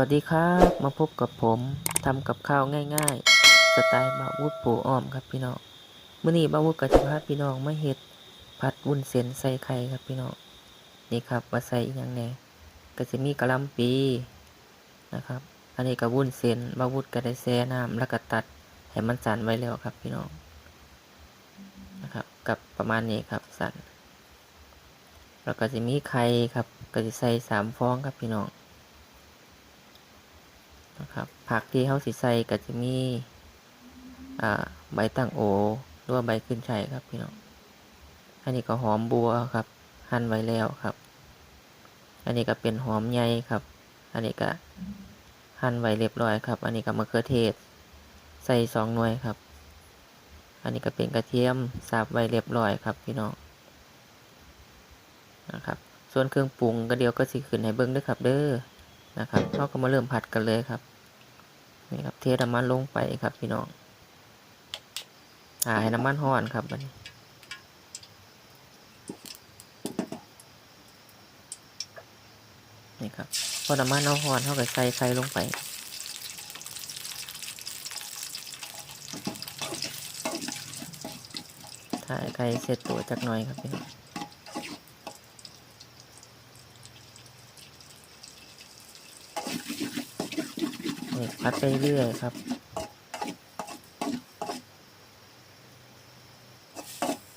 วัสดีครับมาพบกับผมทำกับข้าวง่าย ๆ สไตล์บาวุฒปูอ้อมครับพี่น้องเมื้อนี้บาวุฒกับจะพาพี่น้องมาเฮ็ดผัดวุ้นเส้นใส่ไข่ครับพี่น้องนี่ครับว่าใส่อย่างแหน่ก็จะมีกะลำปีนะครับ อันนี้ก็วุ้นเส้นบาวุฒก็ได้แช่น้ำแล้วก็ตัดให้มันสั่นไว้แล้วครับพี่น้องนะครับ กับประมาณนี้ครับสั่นแล้วก็จะมีไข่ครับ ก็จะใส่สามฟองครับพี่น้อง ครับผักที่เขาสิใส่ก็จะมีใบตั้งโอหรือว่าใบขึ้นชัยครับพี่น้อง อันนี้ก็หอมบัวครับ หั่นไว้แล้วครับ อันนี้ก็เป็นหอมใหญ่ครับ อันนี้ก็หั่นไว้เรียบร้อยครับ อันนี้ก็มะเขือเทศ ใส่สองหน่วยครับ อันนี้ก็เป็นกระเทียมสับไว้เรียบร้อยครับพี่น้องนะครับ ส่วนเครื่องปรุงก็เดียวก็สิขึ้นให้เบิ้งด้วยครับ เด้อนะครับเราก็มาเริ่มผัดกันเลยครับ นี่ครับเทน้ำมันลงไปครับพี่น้องอ่าให้น้ำมันห้อนครับบันี้นี่ครับพอน้ำมันเอาห้อนเท่ากับใส่ไข่ลงไปถ่ายไข่เสร็จตัวจักหน่อยครับพี่น้อง คัดไปเรื่อยครับ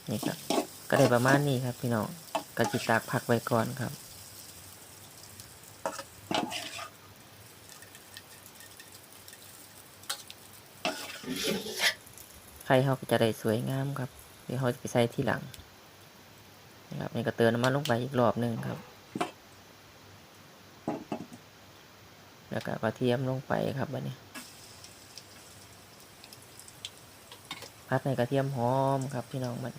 นี่ครับ ก็ได้ประมาณนี้ครับพี่น้องกระจิตากพักไว้ก่อนครับไข่เขาก็จะได้สวยงามครับเดี๋ยวเขาจะไปใส่ที่หลังนะครับนี่ก็เติมน้ำมันลงไปอีกรอบหนึ่งครับ แล้วก็กระเทียมลงไปครับบัดนี้พัดในกระเทียมหอมครับพี่น้องบัน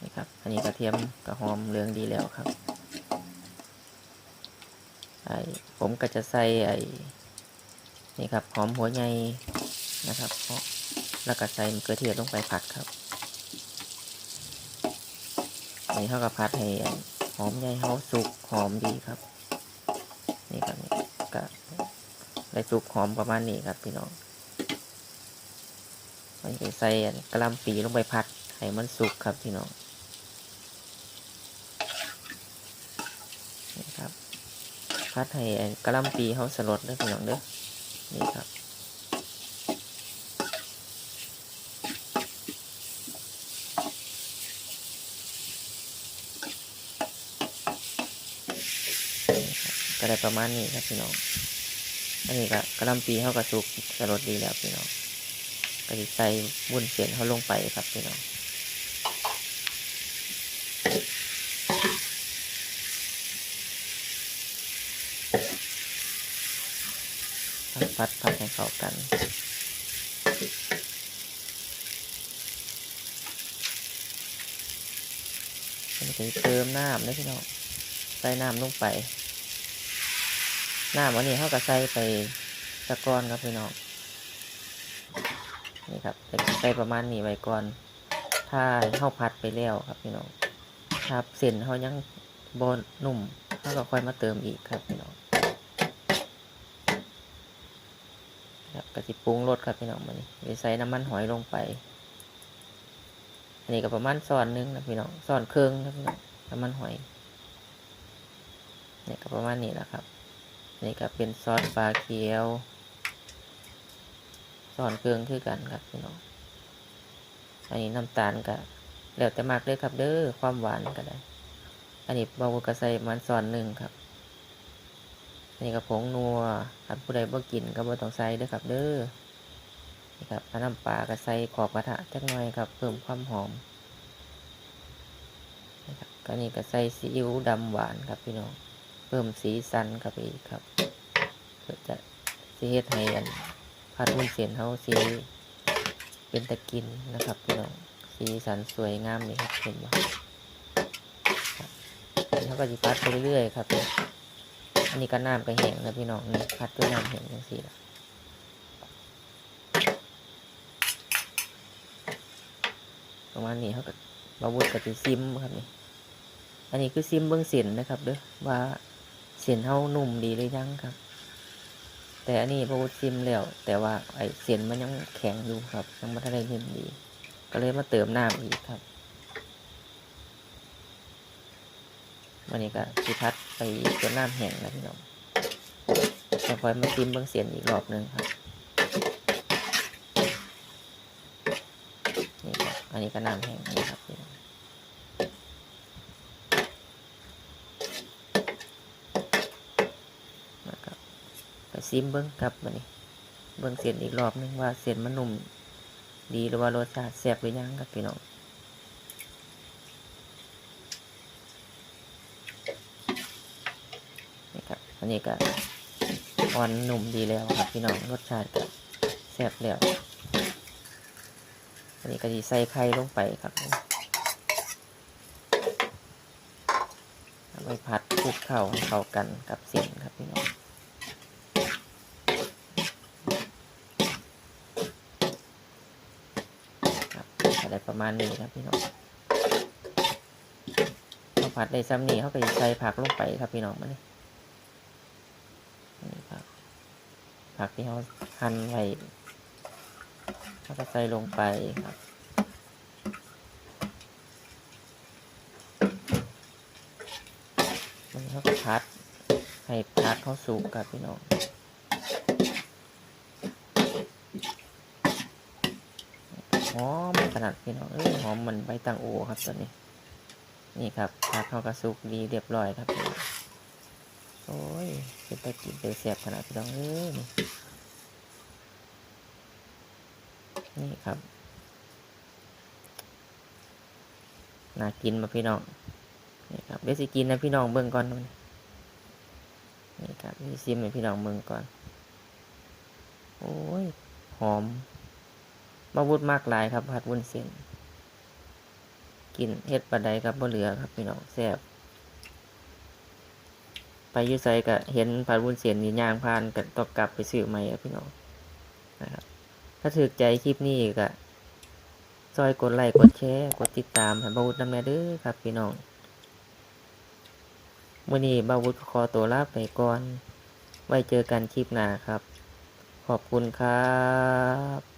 นี่ครับ อันนี้กระเทียมกระหอมเหลืองดีแล้วครับไอผมก็จะใส่ไอนี่ครับหอมหัวใหญ่นะครับแล้วก็ใส่มะเขือเทศลงไปผัดครับอันนี้เท่ากับผัดให้หอมใหญ่เขาสุกหอมดีครับ นี่ครับนี่ก็ได้สุกหอมประมาณนี้ครับ พี่น้องมันจะใส่กระลำปีลงไปผัดให้มันสุกครับพี่น้องนี่ครับผัดให้กระลำปีเขาสลดเด้อพี่น้องเด้อนี่ครับก็ ได้ประมาณนี้ครับพี่น้อง อันนี้ก็กระลำปีเขากระสุกสลดดีแล้วพี่น้องก็จะใส่วุ้นเส้นเขาลงไปครับพี่น้องพัดพัดให้เข้ากันมันจะเติมน้ำนะพี่น้อง ใส่น้ำลงไป น้ำวันนี้เขาก็ใส่ไปตะกอนครับพี่น้องนี่ครับใส่ประมาณนี้ไว้ก่อนถ้าเข้าพัดไปแล้วครับพี่น้องถ้าเส้นเขายังบนนุ่มเขาก็ค่อยมาเติมอีกครับพี่น้องครับกระติปรุงรสครับพี่น้องมันนี่ใส่น้ำมันหอยลงไป อันนี้ก็ประมาณซ้อนหนึงนะพี่น้องซ้อนเครื่องนะพี่น้องน้ำมันหอยนี่ก็ประมาณนี้แหละครับ นี่ก็เป็นซอสปลาเขียวซอนเครื่องคือกันครับพี่น้อง อันนี้น้ำตาลก็แล้วแต่มากเลยครับเด้อความหวานก็ได้ อันนี้บาวกระใส่มันซอนหนึ่งครับอันนี้ก็ผงนัวครับผู้ใดบ่กินก็บ่ต้องใส่เด้อครับเด้อ นี่ครับนน้ำปลาก็ใส่ขอบกระทะจักหน่อยครับ เพิ่มความหอมนะครับก็นี่ก็ใส่ซีอิ๊วดำหวานครับพี่น้อง เพิ่มสีสันครับอีกครับเพื่อจะสีเฮ็ดให้อันพัดวุ้นเส้นเขาสีเป็นตะกินนะครับพี่น้องสีสันสวยงามนี่ครับเห็นไหมครับนี่เขาก็จะพัดไปเรื่อยๆครับอันนี้ก็น้ำก็แห้งนะพี่น้องนี่พัดด้วยน้ำแห้งจังสีละประมาณนี้เขาก็บาวุฒกับซิมครับนี่อันนี้คือซิมเบื้องเส้นนะครับเด้อว่า ส้นส้นเฮานุ่มดีหรือยังครับ แต่อันนี้พอชิมแล้วแต่ว่าไอเส้นมันยังแข็งอยู่ครับ ยังไม่ทันได้นิ่มดี ก็เลยมาเติมน้ำอีกครับวันนี้ก็สิพัดไปจนน้ำแห้งแล้วพี่น้องแล้วค่อยมาชิมเบื้องเสียนอีกรอบหนึ่งครับนี่ครับอันนี้ก็น้ำแห้งนี่ครับพี่น้องนะครับ ซิมเบิ้งครับวันนี้เบิ้งเสียนอีกรอบหนึงว่าเสียนมันนุ่มดีหรือว่ารสชาติแซ่บหรือยังครับพี่น้องนี่ครับอันนี้ก็อ่อนหนุ่มดีแล้วครับพี่น้องรสชาติก็แซ่บแล้วอันนี้ก็จะใส่ไข่ลงไปครับเอาไปผัดคลุกเข้าให้เข้ากันกับเส้นครับพี่น้อง ครับอะไร ประมาณนี้ครับพี่น้องเราผัดได้ซ้ำนี่เขาก็จะใส่ผักลงไปครับพี่น้องมานี่นี่ครับผักที่เขาหั่นไว้เขาก็ใส่ลงไปครับมันเขาก็พัดให้ผักเขาสุกครับพี่น้องหอม นาดพี่น้องเอ้ยหอมเหมันใบตังโอครับตัวนี้ นี่ครับผักเข้ากระสุกดีเรียบร้อยครับโอ้ยเป็นตะกินเป็นแสบขนาดพี่น้องเอ้ยนี่นี่ครับน่ากินมาพี่น้องนี่ครับเดี๋ยวสิกินนะพี่น้องเบิ่งก่อนนู่นนี่ครับนี่ซิมให้พี่น้องเบิ่งก่อน โอ้ย หอม มาวุดมากหลายครับผัดวุ้นเส้นกินเฮ็ดปลาใดครับบ่เหลือครับพี่น้องแซ่บไปอยูไซก็เห็นผัดวุ้นเส้นนี่ย่างผ่านก็ต้องกลับไปซื้อใหม่ครับพี่น้องนะครับถ้าถูกใจคลิปนี้ก็ซอยกดไลค์กดแชร์กดติดตามให้บาวุฒนำแน่เด้อครับพี่น้องมื้อนี้บาวุฒขอตัวลาไปก่อน ไว้เจอกันคลิปหน้าครับ ขอบคุณครับ